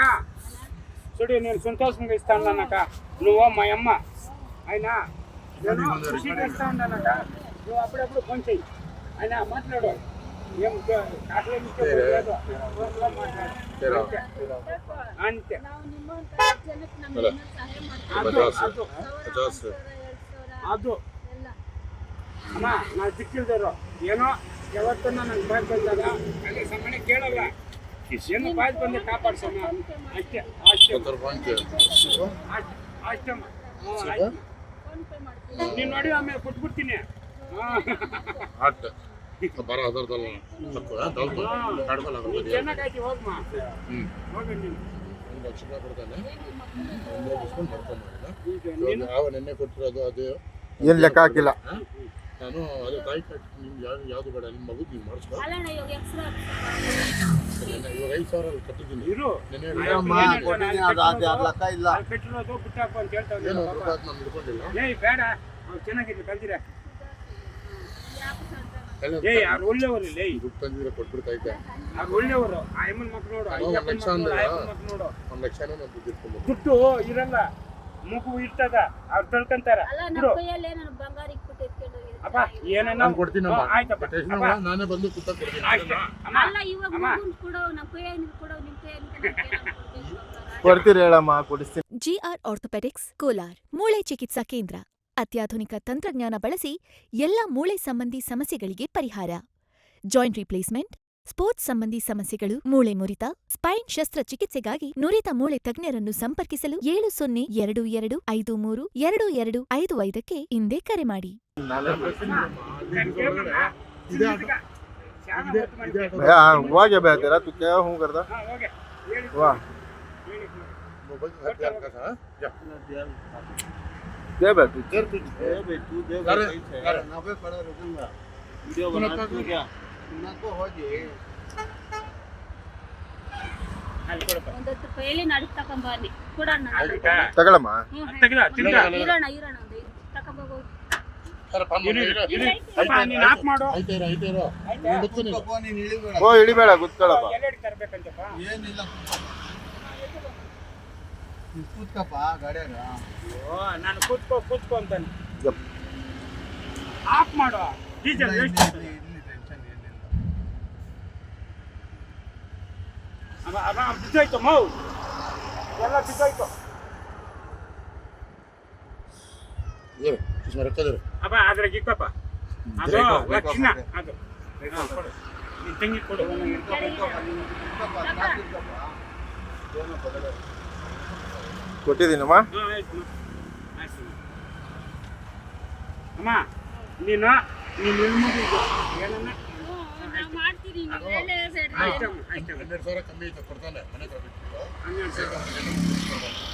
అక్క చూడు నేను సంతోషంగా ఇస్తా ఉన్నానక్క నువ్వు మా అమ్మ అయినా నేను ఖుషిగా ఇస్తా ఉన్నానక్క నువ్వు అప్పుడప్పుడు ఫోన్ చెయ్యి అయినా మాట్లాడు ఏం కాకలే లేదు ఫోన్లో మాట్లాడు అంతే. అంతే ನಾವು ನಿಮ್ಮಂತ ಜನಕ್ಕೆ ನಮ್ಗೆ ಇನ್ನೂ ಸಹಾಯ ಮಾಡ್ತೀವಿ ಅದು ಪಚಾಸ್ ಅದು ಪಚಾಸ್ ಎರಡ್ ಸಾವಿರ ಅದು ಎಲ್ಲ ಅಮ್ಮ ನಾ ಸಿಕ್ಕಿಲ್ದರು ಏನೋ ಯಾವತ್ತನ್ನ ನಂಗೆ ಬಾಯ್ ಬಂದಾಗ ಅಲ್ಲಿ ಸಮಯ ಕೇಳಲ್ಲ ಏನು ಬಾಯ್ ಬಂದು ಕಾಪಾಡ್ಸೋಣ. ಅಷ್ಟೇ ಅಷ್ಟೇ. ನೀನು ನೋಡಿ ಆಮೇಲೆ ಕೊಟ್ಬಿಡ್ತೀನಿ. ಬರ ಅದರದಲ್ಲ ನೀನು ಹೋಗಮ್ಮ ಹೋಗಿ ಲಕ್ಷ ರೂಪಾಯಿ ಕೊಡ್ತಾನೆ. ಯಾವ ನೆನ್ನೆ ಕೊಟ್ಟಿರೋದು ಅದು? ಏನು ಲೆಕ್ಕ ಹಾಕಿಲ್ಲ. ನಾನು ಅದು ತಾಯಿ ನಿಮ್ಗೆ ಯಾವ್ದು ಯಾವುದು ಬೇಡ ನಿಮ್ಮ ಮಗು ನೀವು ಮಾಡಿಸ್ಕೊ ಅಲ್ಲಣ್ಣ ಇವಾಗ ಎಕ್ಸ್ಟ್ರಾ ನೆನ್ನೆ ಇವಾಗ ಐದು ಸಾವಿರ ಅಲ್ಲಿ ಕಟ್ಟಿದ್ದೀನಿ. ಇರು? ಅದು- ಅದು- ಅದು ಲೆಕ್ಕ ಇಲ್ಲ. ಅಲ್ಲಿ ಕಟ್ಟಿರೋದು ಬಿಟ್ಟಾಕು ಅಂತ ಹೇಳ್ತಾವ್ನೆ ಏನು ಪಾಪ. ರೂಪಾಯಿ ನಾನು ಹಿಡ್ಕೊಂಡಿಲ್ಲ? ಏಯ್ ಬೇಡ. ಅವ್ರು ಚೆನ್ನಾಗಿರ್ಲಿ ಕಲ್ತಿರ ಎಲ್ಲ ಏಯ್ ಅವ್ರು ಒಳ್ಳೆಯವರು ಇಲ್ಲ? ಏಯ್ ದುಡ್ಡು ತಂದಿದ್ರೆ ಕೊಟ್ಬಿಡ್ತಾ ಇದ್ದೆ ಅವ್ರು ಒಳ್ಳೆಯವರು? ಆ ಅಮ್ಮನ ಮಕ್ಳು ನೋಡು. ಆ ಅಪ್ಪನ ಮಕ್ಳು ನೋಡು, ಆ ಅಂದೆ. ಅಪ್ಪನ ಮಕ್ಳು ನೋಡು. ಒಂದು ಲಕ್ಷನೇ ನಾನು ದುಡ್ಡು ಇಟ್ಕೊಂಡು ದುಡ್ಡು ಇರಲ್ಲ. ಮಗು ಇರ್ತದ. ಅವ್ರು ತಳ್ಕೊಂತಾರ. ಅಲ್ಲ ನಮ್ಮ ಬಿಡು. ಕೈಯಲ್ಲೇ ನಾನು ಬಂಗಾರ ಹೋಗಿದ್ದೀನಿ. ಅಪ್ಪ ಏನೇನೋ? ನಾನು ಕೊಡ್ತೀನಮ್ಮ ಹ್ಮ್, ಆಯ್ತಪ್ಪ. ಟೇಷನ್ ಅಪ್ಪ, ನಾನೇ ಬಂದು ಕುತ್ತ ಕೊಡ್ತೀನಿ. ಅಲ್ಲ ಇವಾಗ ಅಮ್ಮ. ಮಗುನ್ ಕೊಡೋ ನಮ್ಮ ಕೈಯಲ್ಲಿ ಕೊಡೋ ನಿಮ್ಮ ಕೈಯಲ್ಲಿ ಕೊಡ್ತೀರಿ ಹೇಳಮ್ಮ ಕೊಡಿಸ್ತೀನಿ. ಜಿಆರ್ ಆರ್ಥೋಪೆಡಿಕ್ಸ್ ಕೋಲಾರ್ ಮೂಳೆ ಚಿಕಿತ್ಸಾ ಕೇಂದ್ರ. ಅತ್ಯಾಧುನಿಕ ತಂತ್ರಜ್ಞಾನ ಬಳಸಿ ಎಲ್ಲ ಮೂಳೆ ಸಂಬಂಧಿ ಸಮಸ್ಯೆಗಳಿಗೆ ಪರಿಹಾರ. ಜಾಯಿಂಟ್ ರಿಪ್ಲೇಸ್ಮೆಂಟ್ ಸ್ಪೋರ್ಟ್ಸ್ ಸಂಬಂಧಿ ಸಮಸ್ಯೆಗಳು ಮೂಳೆ ಮುರಿತ ಸ್ಪೈನ್ ಶಸ್ತ್ರಚಿಕಿತ್ಸೆಗಾಗಿ ನುರಿತ ಮೂಳೆ ತಜ್ಞರನ್ನು ಸಂಪರ್ಕಿಸಲು ಏಳು ಸೊನ್ನೆ ಎರಡು ಎರಡು ಐದು ಮೂರು ಎರಡು ಎರಡು ಐದು ಐದಕ್ಕೆ ಹಿಂದೆ ಕರೆ ಮಾಡಿ. ಹೋಗಿ. ಒಂದತ್ತು ರೂಪಾಯಲ್ಲಿ ನಡುಕ್ ತಕೊಂಬನ್ನಿ ಕೊಡೋಣ ತಗೊಳಮ್ಮ. ಇರೋಣ ಓ ಇಳಿಬೇಡ ಗೊತ್ತಳಪ್ಪ ಏನಿಲ್ಲ. ಕೂತ್ಕಪ್ಪ ಗಾಡಿಯಾಗ. ಓ ನಾನು ಕೂತ್ಕೋ ಕೂತ್ಕೋ ಅಂತಾನೆ ಆಫ್ ಮಾಡು. ಡೀಸೆಲ್ ವೇಸ್ಟ್ ಅರಾಮ್ ಬಿದ್ದೋಯ್ತು ಮೌ ಎಲ್ಲ ಬಿದ್ದೋಯ್ತು ಅಪ್ಪ ಅದ್ರ ಗಿಕ್ಕಪ್ಪ ಅದು ಲಕ್ಷಣ ಅದು ನಿನ್ ತಂಗಿ ಕೊಡು. ಕೊಟ್ಟಿದ್ದೀನಮ್ಮ ಅಮ್ಮ ನೀನು ನೀನು ಏನನ್ನ ಹನ್ನೆರಡು ಸಾವಿರ ಕಮ್ಮಿ ಐತೆ ಕೊಡ್ತಾನೆ ಮನೆ ಹತ್ರ ಬಿಟ್ಟು ಹನ್ನೆರಡು ಸಾವಿರ.